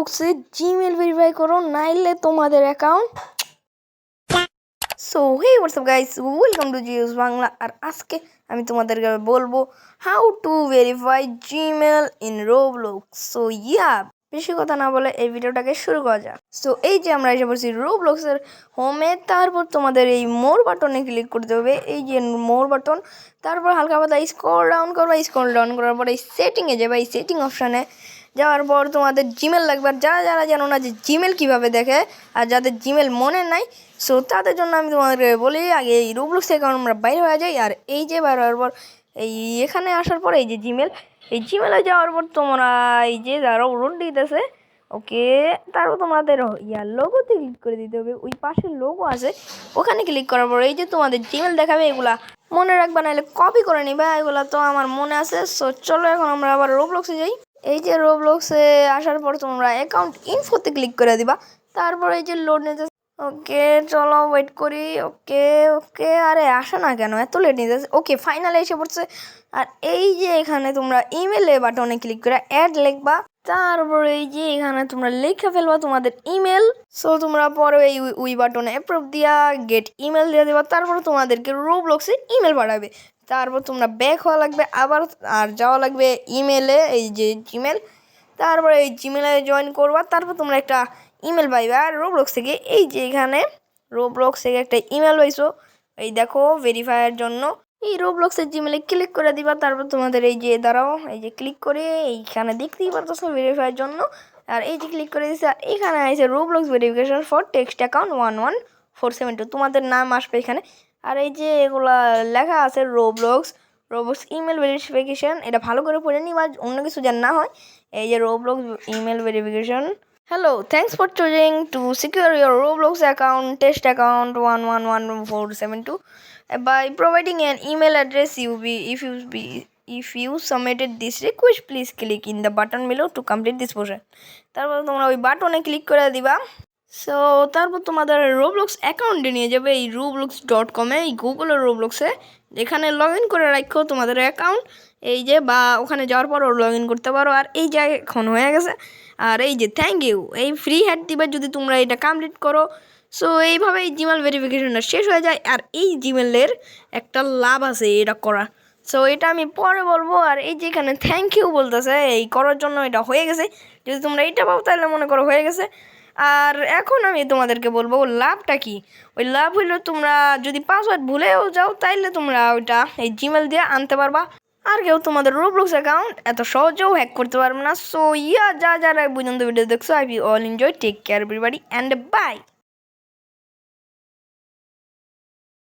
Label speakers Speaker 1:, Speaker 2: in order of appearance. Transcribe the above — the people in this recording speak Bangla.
Speaker 1: রোবলক্সে জিমেল ভেরিফাই করো, নাইলে তোমাদের account so hey WhatsApp guys welcome to জিওস Bangla আর আজকে আমি তোমাদেরকে বলব how to verify Gmail in Roblox so yeah বেশি কথা না বলে এই ভিডিওটাকে শুরু করা যাক। সো এই যে আমরা এসে পড়ছি রোবলক্সের হোমে তারপর তোমাদের এই মোর বাটনে ক্লিক করতে হবে। এই যে মোর বাটন তারপর হালকা পাতা স্ক্রল ডাউন করবা। স্ক্রল ডাউন করার পর এই সেটিংয়ে যাবে। এই সেটিং অপশানে যাওয়ার পর তোমাদের জিমেল লাগবে। আর যারা যারা জানো না যে জিমেল কীভাবে দেখে, আর যাদের জিমেল মনে নাই সো তাদের জন্য আমি তোমাদেরকে বলি, আগে এই রুবলুক্স অ্যাকাউন্ট আমরা বাইরে হয়ে যাই, আর এই যে বার হওয়ার পর, এই এখানে আসার পর এই যে জিমেল এই জিমেলে যাওয়ার পর তোমরা এই যে যারা রোড দিতেছে, ওকে, তারপর তোমাদের ইয়ার লোগোতে ক্লিক করে দিতে হবে। ওই পাশে লোগো আছে, ওখানে ক্লিক করার পর এই যে তোমাদের জিমেল দেখাবে, এগুলা মনে রাখবা, নাহলে কপি করে নিবা, এগুলা তো আমার মনে আছে। সো চলো এখন আমরা আবার রোবলক্সে যাই। এই যে রোবলক্সে আসার পর তোমরা অ্যাকাউন্ট ইনফোতে ক্লিক করে দিবা, তারপর এই যে লোড নিতে ওকে চলো ওয়েট করি। ওকে ওকে আরে আসে না কেন? এত লেট নিতেছে। ওকে ফাইনালে এসে পড়ছে। আর এই যে এখানে তোমরা ইমেলে বাটনে ক্লিক করে অ্যাড লিখবা। তারপর এই যে এখানে তোমরা লিখে ফেলবা তোমাদের ইমেল সো তোমরা পরে এই উই বাটনে অ্যাপ্রুভ দিয়া গেট ইমেল দিয়ে দেবা, তারপর তোমাদেরকে রোবলক্সে ইমেল পাঠাবে। তারপর তোমরা ব্যাক হওয়া লাগবে, আবার আর যাওয়া লাগবে ইমেলে এই যে জিমেল তারপরে এই জিমেলে জয়েন করবা, তারপর তোমরা একটা ইমেল পাইবে আর রোবলক্স থেকে। এই যে এখানে রোবলক্স থেকে একটা ইমেল পাইছো, এই দেখো ভেরিফাইয়ের জন্য। এই রোবলক্সের জিমেলে ক্লিক করে দিবা তারপর তোমাদের এই যে দাঁড়াও এই যে ক্লিক করে এইখানে দেখতেই পারতেছো ভেরিফাইয়ের জন্য। আর এই যে ক্লিক করে দিচ্ছে আর এখানে আছে Roblox verification for text account one one four seven two তোমাদের নাম আসবে এখানে। আর এই যে এগুলা লেখা আছে রোবলক্স রোবলক্স ইমেল ভেরিফিকেশন এটা ভালো করে পড়ে নিবা অন্য কিছু যেন না হয়। এই যে Roblox email verification Hello, thanks for choosing account secure your Roblox account, test account 111472 uh, by providing an email address, you be, if you be, if you submitted this request, please click in the button below to complete this portion. তারপর তোমরা ওই বাটনে ক্লিক করে দিবা। সো তারপর তোমাদের রোবলক্স অ্যাকাউন্টে নিয়ে যাবে এই রোবলক্স ডট কমে এই গুগলের রোবলক্সে যেখানে লগ ইন করে রাখো তোমাদের অ্যাকাউন্ট এই যে, বা ওখানে যাওয়ার পরও লগ ইন করতে পারো। আর এই যে এখন হয়ে গেছে। আর এই যে থ্যাংক ইউ এই ফ্রি হ্যাড দিবে যদি তোমরা এটা কমপ্লিট করো। সো এইভাবে এই জিমেল ভেরিফিকেশনটা শেষ হয়ে যায়, আর এই জিমেলের একটা লাভ আছে এটা করা। সো এটা আমি পরে বলব, আর এই যে এখানে থ্যাংক ইউ বলতেছে, এই করার জন্য এটা হয়ে গেছে। যদি তোমরা এইটা পাও, তাহলে মনে করো হয়ে গেছে। আর এখন আমি তোমাদেরকে বলব, লাভটা কি? ওই লাভ হইল তোমরা যদি পাসওয়ার্ড ভুলেও যাও, তাইলে তোমরা ওইটা এই জিমেল দিয়ে আনতে পারবা। আর কেউ তোমাদের রোবলক্স অ্যাকাউন্ট এত সহজেও হ্যাক করতে পারবে না। সো ইয়া যা যারা পর্যন্ত ভিডিও দেখছ। I be all enjoy take care everybody and bye